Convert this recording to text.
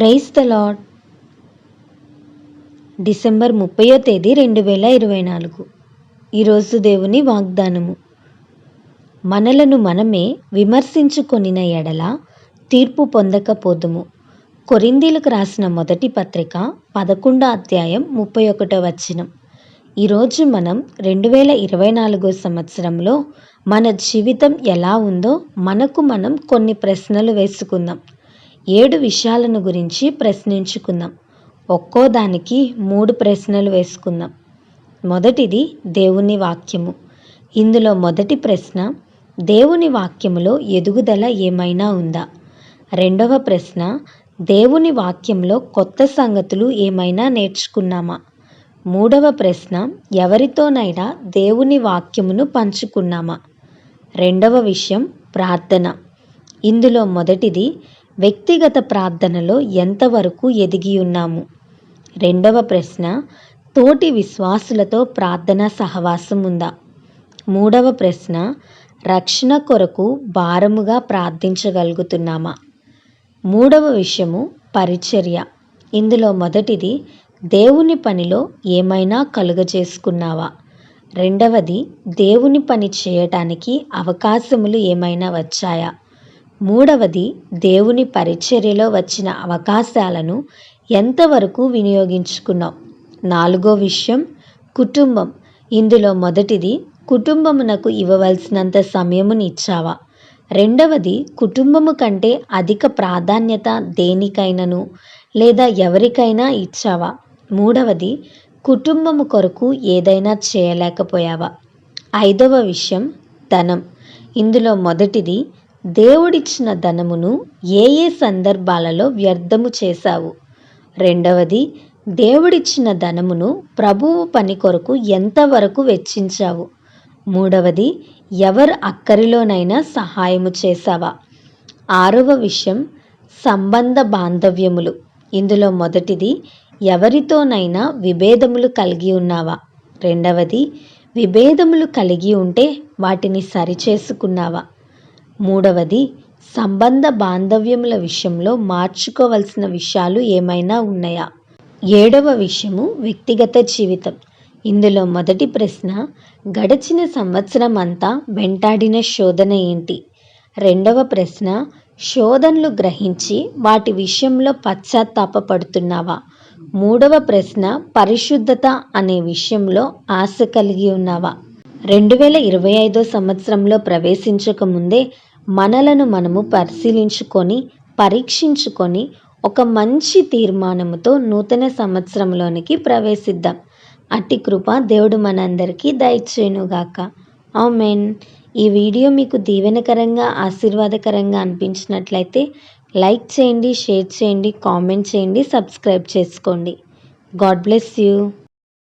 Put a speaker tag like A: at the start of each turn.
A: Praise the lord December ముప్పయో తేదీ రెండు వేల ఇరవై నాలుగు. ఈరోజు దేవుని వాగ్దానము. మనలను మనమే విమర్శించుకొనిన ఎడల తీర్పు పొందకపోదుము. కొరిందీలకు రాసిన మొదటి పత్రిక పదకొండో అధ్యాయం ముప్పై ఒకటో వచనం. ఈరోజు మనం రెండు వేల ఇరవై నాలుగో సంవత్సరంలో మన జీవితం ఎలా ఉందో మనకు మనం కొన్ని ప్రశ్నలు వేసుకుందాం. ఏడు విషయాలను గురించి ప్రశ్నించుకుందాం. ఒక్కో దానికి మూడు ప్రశ్నలు వేసుకుందాం. మొదటిది దేవుని వాక్యము. ఇందులో మొదటి ప్రశ్న దేవుని వాక్యములో ఎదుగుదల ఏమైనా ఉందా? రెండవ ప్రశ్న దేవుని వాక్యంలో కొత్త సంగతులు ఏమైనా నేర్చుకున్నామా? మూడవ ప్రశ్న ఎవరితోనైనా దేవుని వాక్యమును పంచుకున్నామా? రెండవ విషయం ప్రార్థన. ఇందులో మొదటిది వ్యక్తిగత ప్రార్థనలో ఎంతవరకు ఎదిగి ఉన్నాము? రెండవ ప్రశ్న తోటి విశ్వాసులతో ప్రార్థన సహవాసం ఉందా మూడవ ప్రశ్న రక్షణ కొరకు భారముగా ప్రార్థించగలుగుతున్నామా? మూడవ విషయము పరిచర్య. ఇందులో మొదటిది దేవుని పనిలో ఏమైనా కలుగజేసుకున్నావా? రెండవది దేవుని పని చేయటానికి అవకాశములు ఏమైనా వచ్చాయా? మూడవది దేవుని పరిచర్యలో వచ్చిన అవకాశాలను ఎంతవరకు వినియోగించుకున్నాం? నాలుగో విషయం కుటుంబం. ఇందులో మొదటిది కుటుంబమునకు ఇవ్వవలసినంత సమయముని ఇచ్చావా రెండవది కుటుంబము కంటే అధిక ప్రాధాన్యత దేనికైనను లేదా ఎవరికైనా ఇచ్చావా? మూడవది కుటుంబము కొరకు ఏదైనా చేయలేకపోయావా? ఐదవ విషయం ధనం. ఇందులో మొదటిది దేవుడిచ్చిన ధనమును ఏ ఏ సందర్భాలలో వ్యర్థము చేశావు? రెండవది దేవుడిచ్చిన ధనమును ప్రభువు పని కొరకు ఎంతవరకు వెచ్చించావు? మూడవది ఎవరు అక్కరిలోనైనా సహాయము చేశావా? ఆరవ విషయం సంబంధ బాంధవ్యములు. ఇందులో మొదటిది ఎవరితోనైనా విభేదములు కలిగి ఉన్నావా? రెండవది విభేదములు కలిగి ఉంటే వాటిని సరిచేసుకున్నావా? మూడవది సంబంధ బాంధవ్యముల విషయంలో మార్చుకోవలసిన విషయాలు ఏమైనా ఉన్నాయా? ఏడవ విషయము వ్యక్తిగత జీవితం. ఇందులో మొదటి ప్రశ్న గడిచిన సంవత్సరం అంతా వెంటాడిన శోధన ఏంటి? రెండవ ప్రశ్న శోధనలు గ్రహించి వాటి విషయంలో పశ్చాత్తాపడుతున్నావా మూడవ ప్రశ్న పరిశుద్ధత అనే విషయంలో ఆశ కలిగి ఉన్నావా? రెండు వేల ఇరవై ఐదో సంవత్సరంలో ప్రవేశించక ముందే మనలను మనము పరిశీలించుకొని పరీక్షించుకొని ఒక మంచి తీర్మానముతో నూతన సంవత్సరంలోనికి ప్రవేశిద్దాం. అట్టి కృప దేవుడు మనందరికీ దయచేయునుగాక. ఆమెన్. ఈ వీడియో మీకు దీవెనకరంగా ఆశీర్వాదకరంగా అనిపించినట్లయితే లైక్ చేయండి షేర్ చేయండి కామెంట్ చేయండి సబ్స్క్రైబ్ చేసుకోండి. God bless you.